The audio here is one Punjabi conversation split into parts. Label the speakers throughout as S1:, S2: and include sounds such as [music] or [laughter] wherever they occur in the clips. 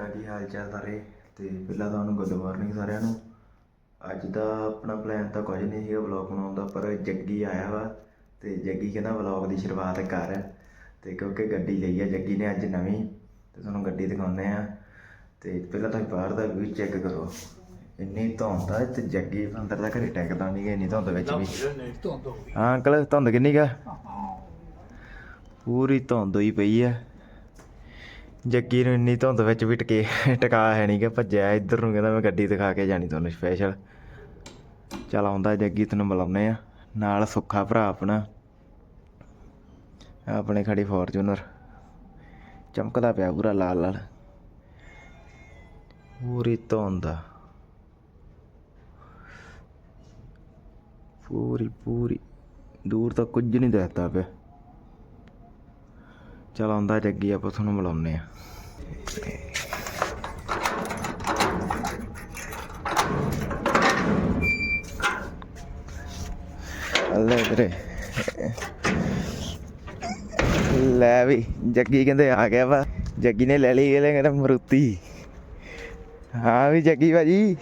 S1: ਕਿੱਦਾਂ ਕੀ ਹਾਲ ਚਾਲ ਸਾਰੇ? ਤੇ ਪਹਿਲਾਂ ਤਾਂ ਉਹਨੂੰ ਗੁੱਡ ਮਾਰਨਿੰਗ ਸਾਰਿਆਂ ਨੂੰ। ਅੱਜ ਦਾ ਆਪਣਾ ਪਲਾਨ ਤਾਂ ਕੁਝ ਨਹੀਂ ਸੀਗਾ ਵਲੌਗ ਬਣਾਉਣ ਦਾ ਪਰ ਜੱਗੀ ਆਇਆ ਵਾ ਤੇ ਜੱਗੀ ਕਹਿੰਦਾ ਵਲੌਗ ਦੀ ਸ਼ੁਰੂਆਤ ਕਰ। ਤੇ ਕਿਉਂਕਿ ਗੱਡੀ ਲਈ ਆ ਜੱਗੀ ਨੇ ਅੱਜ ਨਵੀਂ ਤੇ ਤੁਹਾਨੂੰ ਗੱਡੀ ਦਿਖਾਉਂਦੇ ਆ ਤੇ ਪਹਿਲਾਂ ਤੁਸੀਂ ਬਾਹਰ ਦਾ ਵਿਊ ਚੈੱਕ ਕਰੋ। ਇੰਨੀ ਧੁੰਦ ਆ ਤੇ ਜੱਗੀ ਅੰਦਰ ਦਾ ਘਰੇ ਟੈਕਦਾ ਨਹੀਂ ਗਾ ਇੰਨੀ ਧੁੰਦ ਵਿੱਚ ਵੀ। ਹਾਂ ਅੰਕਲ ਧੁੰਦ ਕਿੰਨੀ ਕਾ ਪੂਰੀ ਧੁੰਦ ਹੋਈ ਪਈ ਆ। ਜੱਗੀ ਨੂੰ ਇੰਨੀ ਧੁੰਦ ਵਿੱਚ ਵੀ ਟਕੇ ਟਿਕਾ ਹੈ ਨਹੀਂ ਕਿ ਭੱਜਿਆ ਇੱਧਰ ਨੂੰ, ਕਹਿੰਦਾ ਮੈਂ ਗੱਡੀ ਦਿਖਾ ਕੇ ਜਾਣੀ ਤੁਹਾਨੂੰ ਸਪੈਸ਼ਲ ਚੱਲ ਆਉਂਦਾ ਜੱਗੀ ਤੈਨੂੰ ਬੁਲਾਉਂਦੇ ਆ। ਨਾਲ ਸੁੱਖਾ ਭਰਾ ਆਪਣਾ। ਆਪਣੇ ਖੜੀ ਫੋਰਚੂਨਰ ਚਮਕਦਾ ਪਿਆ ਪੂਰਾ ਲਾਲ ਲਾਲ। ਪੂਰੀ ਧੁੰਦ। ਆ ਪੂਰੀ ਪੂਰੀ। ਦੂਰ ਤੱਕ ਕੁਝ ਨਹੀਂ ਦਿਖਦਾ ਪਿਆ। ਚਲ ਆਉਂਦਾ ਜੱਗੀ, ਆਪਾਂ ਤੁਹਾਨੂੰ ਮਿਲਾਉਂਦੇ ਆ ਲੈ ਵੀਰੇ। ਲੈ ਵੀ, ਜੱਗੀ ਕਹਿੰਦੇ ਆ ਗਿਆ ਵਾ। ਜੱਗੀ ਨੇ ਲੈ ਲਈ ਇਹਨੇ ਕਹਿੰਦਾ ਮਰੂਤੀ। ਹਾਂ ਵੀ ਜੱਗੀ ਭਾਜੀ।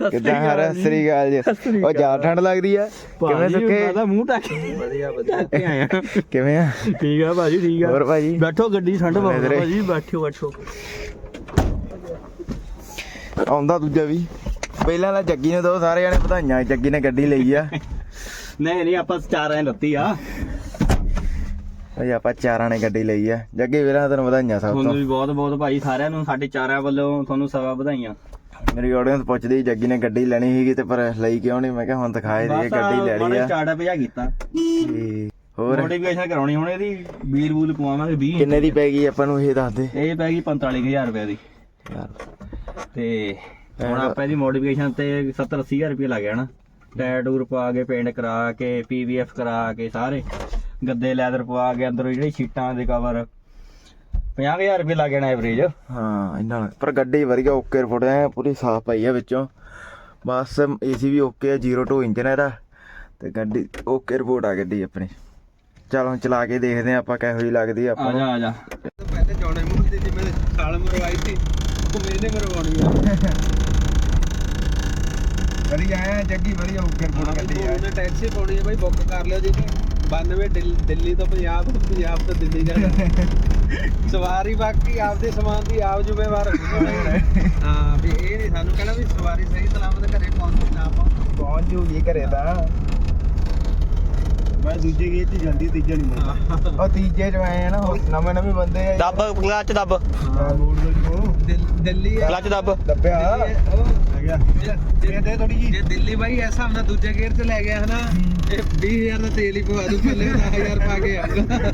S1: ਕਿੱਦਾਂ ਹਾਰ ਸ੍ਰੀ ਅਕਾਲ ਜੀ। ਉਹ ਜਾ ਠੰਡ ਲੱਗਦੀ ਆ। ਕਿਵੇਂ ਸੁੱਕੇ
S2: ਮੂੰਹ ਟੱਕ ਵਧੀਆ ਵਧੀਆ। ਕੇ ਆਇਆ
S1: ਕਿਵੇਂ ਆ?
S2: ਠੀਕ ਆ ਭਾਜੀ ਠੀਕ ਆ।
S1: ਹੋਰ ਭਾਜੀ?
S2: ਬੈਠੋ ਗੱਡੀ ਠੰਡ। ਭਾਜੀ ਬੈਠੋ ਬੈਠੋ।
S1: ਆਉਂਦਾ ਦੂਜਾ ਵੀ। ਪਹਿਲਾਂ ਤਾਂ ਜੱਗੀ ਨੇ ਦੋ ਸਾਰੇ ਜਣੇ ਵਧਾਈਆਂ। ਜੱਗੀ ਨੇ ਗੱਡੀ ਲਈ ਆ।
S2: ਨਹੀਂ ਨਹੀਂ ਆਪਾਂ ਚਾਰਾਂ ਨੇ ਲੱਤੀ ਆ।
S1: ਅਜੇ ਆਪਾਂ ਚਾਰਾਂ ਨੇ ਗੱਡੀ ਲਈ ਆ। ਜੱਗੀ ਵੀਰਾਂ ਤੈਨੂੰ ਵਧਾਈਆਂ ਸਭ
S2: ਤੁਹਾਨੂੰ
S1: ਤੋਂ।
S2: ਵੀ ਬਹੁਤ ਬਹੁਤ ਭਾਈ ਸਾਰਿਆਂ ਨੂੰ ਸਾਡੇ ਚਾਰਾਂ ਵੱਲੋਂ ਤੁਹਾਨੂੰ ਸਵਾ ਵਧਾਈਆਂ।
S1: ਮੇਰੀ ਆਡੀਅנס ਪੁੱਛਦੀ ਜੱਗੀ ਨੇ ਗੱਡੀ ਲੈਣੀ ਸੀਗੀ ਤੇ ਪਰ ਲਈ ਕਿਉਂ ਨਹੀਂ? ਮੈਂ ਕਿਹਾ ਹੁਣ ਦਿਖਾਏ ਦੇ ਗੱਡੀ ਲੈ ਲਈ ਆ।
S2: ਸਟਾਰਟਅਪ ਜਾ ਕੀਤਾ।
S1: ਤੇ ਹੋਰ?
S2: ਮੋਟੀਵੇਸ਼ਨ ਕਰਾਉਣੀ ਹੁਣ ਇਹਦੀ ਵੀਲ ਵੂਲ ਪਵਾਵਾਂਗੇ 20
S1: ਕਿੰਨੇ ਦੀ ਪੈ ਗਈ ਆਪਾਂ ਨੂੰ ਇਹ ਦੱਸ ਦੇ।
S2: ਇਹ ਪੈ ਗਈ 45000 ਰੁਪਏ ਦੀ।
S1: ਯਾਰ।
S2: ਤੇ ਹੁਣ ਆਪਾਂ ਇਹਦੀ ਮੋਡੀਫਿਕੇਸ਼ਨ ਤੇ 70 80000 ਰੁਪਏ ਲੱਗ ਜਾਣਾ। ਟਾਇਰ ਟੂਰ ਪਾ ਕੇ ਪੇਂਟ ਕਰਾ ਕੇ ਪੀਵੀਐਫ ਕਰਾ ਕੇ ਸਾਰੇ। ਗੱਦੇ ਲੈਦਰ ਪਵਾ ਕੇ ਅੰਦਰੋਂ ਜਿਹੜੀ ਸ਼ੀਟਾਂ ਦੇ ਕਵਰ 50000 ਰੁਪਏ ਲੱਗ ਜਾਣਾ ਐਵਰੇਜ
S1: ਹਾਂ ਇਹਨਾਂ ਨਾਲ ਪਰ ਗੱਡੀ ਵਧੀਆ ਓਕੇ ਰਿਪੋਰਟ ਐ ਪੂਰੀ ਸਾਫ਼ ਪਈ ਆ ਵਿੱਚੋਂ। ਬਸ ਏਸੀ ਵੀ ਓਕੇ ਆ 02 ਇੰਜਨ ਇਹਦਾ। ਤੇ ਗੱਡੀ ਓਕੇ ਰਿਪੋਰਟ ਆ ਗੱਡੀ ਆਪਣੀ। ਚਲ ਹੁਣ ਚਲਾ ਕੇ ਦੇਖਦੇ ਆ ਆਪਾਂ ਕਿਹੋ ਜਿਹੀ ਲੱਗਦੀ ਆ ਆਪਾਂ
S2: ਆ ਜਾ ਆ ਜਾ। ਪਹਿਲੇ ਜੋੜੇ ਮੂੰਹ ਦੀ ਜਿਵੇਂ ਸਾਲ ਮਰਵਾਈ ਸੀ ਉਹ ਮੈਨੇ ਮਰਵਾਉਣੀ ਆ। [laughs]
S1: ਜੱਗੀ ਵਧੀਆ ਓਕੇ ਰਿਪੋਰਟ ਗੱਡੀ ਆ।
S3: ਉਹਨੇ ਟੈਕਸੀ ਪਾਉਣੀ ਹੈ ਬਾਈ ਬੁੱਕ ਕਰ ਲਿਓ ਜੀ। 92 ਦਿੱਲੀ- ਦਿੱਲੀ ਤੋਂ ਪੰਜਾਬ ਤੋਂ ਪੰਜਾਬ ਤੋਂ ਦਿੱਲੀ ਜਾਣਾ। [laughs] ਸਵਾਰੀ ਬਾਕੀ ਆਪਦੇ ਸਮਾਨ ਦੀ ਆਪ ਜ਼ਿੰਮੇਵਾਰ [laughs] ਹਾਂ। ਵੀ ਇਹ ਨਹੀਂ ਸਾਨੂੰ ਕਹਿਣਾ ਵੀ ਸਵਾਰੀ ਸਹੀ ਸਲਾਮਤ ਘਰੇ ਪਹੁੰਚੀ ਨਾ ਪਹੁੰਚੀ
S1: ਪਹੁੰਚ ਜੂਗੀ ਘਰੇ ਤਾਂ।
S3: ਮੈਂ ਦੂਜੇ ਗੇਟ 'ਚ ਜਾਂਦੀ ਤੀਜਾ ਨਹੀਂ ਮੁੜਦਾ
S1: ਉਹ ਤੀਜੇ ਚ ਆਏ ਆ ਨਾ ਹੋਰ ਨਵੇਂ ਨਵੇਂ ਬੰਦੇ ਆ।
S2: ਦੱਬ ਕਲਚ ਦੱਬ।
S1: ਮੋੜ ਦੋ ਜੋ
S3: ਦਿੱਲੀ ਆ।
S2: ਕਲਚ ਦੱਬ।
S1: ਦੱਬਿਆ।
S3: ਉਹ
S1: ਆ ਗਿਆ
S3: ਜੇ ਦੇ ਥੋੜੀ ਜੀ ਜੇ ਦਿੱਲੀ ਬਾਈ ਐਸਾ ਨਾਲ ਦੂਜੇ ਗੇਅਰ 'ਚ ਲੈ ਗਿਆ ਹਨਾ। ਇਹ 20000 ਦਾ ਤੇਲ ਹੀ ਪਵਾ ਦੂ ਪੱਲੇ 10000 ਪਾ ਕੇ ਆਊਗਾ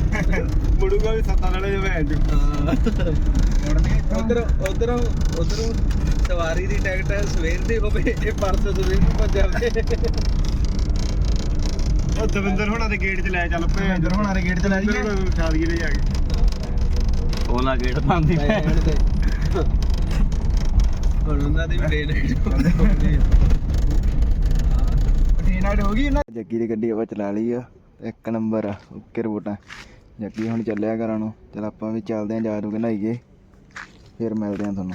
S1: ਮੁੜੂਗਾ ਵੀ ਸੱਤਾਂ ਨਾਲੇ ਜਿਵੇਂ ਐਂਡ
S3: ਉਧਰ ਉਧਰੋਂ ਉਧਰੋਂ ਸਵਾਰੀ ਦੀ ਟਿਕਟ ਸਵੇਰ ਦੀ ਹੋਵੇ ਇਹ ਪਰਸ ਸਵੇਰ ਨੂੰ ਭੱਜ ਜਾਵੇ
S1: ਉਹ ਦਵਿੰਦਰ ਹੋਣਾ ਦੇ ਗੇਟ 'ਚ ਲੈ ਚੱਲ ਪਏ ਦਵਿੰਦਰ ਹੋਣਾ ਦੇ ਗੇਟ 'ਚ ਲੈ ਜਾਈਏ। ਛਾਲੀਏ ਲੈ ਜਾ ਕੇ।
S2: ਉਹਨਾਂ ਗੇਟ ਬੰਦੀ
S3: ਰਹਿਣ ਦੇ ਹੁਣ ਉਹਨਾਂ ਦੀ ਵੀ ਡੇ
S1: ਨਾਈਟ ਹੋ ਗਈ ਨਾ ਜੱਗੀ ਦੀ ਗੱਡੀ ਆਪਾਂ ਚਲਾ ਲਈ ਆ, ਇੱਕ ਨੰਬਰ ਆ ਓਕੇ ਰਿਪੋਰਟਾਂ ਜੱਗੀ ਹੁਣ ਚੱਲਿਆ ਘਰਾਂ ਨੂੰ, ਚਲ ਆਪਾਂ ਵੀ ਚੱਲਦੇ ਆਂ ਜਾ ਰੂ ਕੇ ਨਹਾਈਏ, ਫਿਰ ਮਿਲਦੇ ਆਂ ਤੁਹਾਨੂੰ।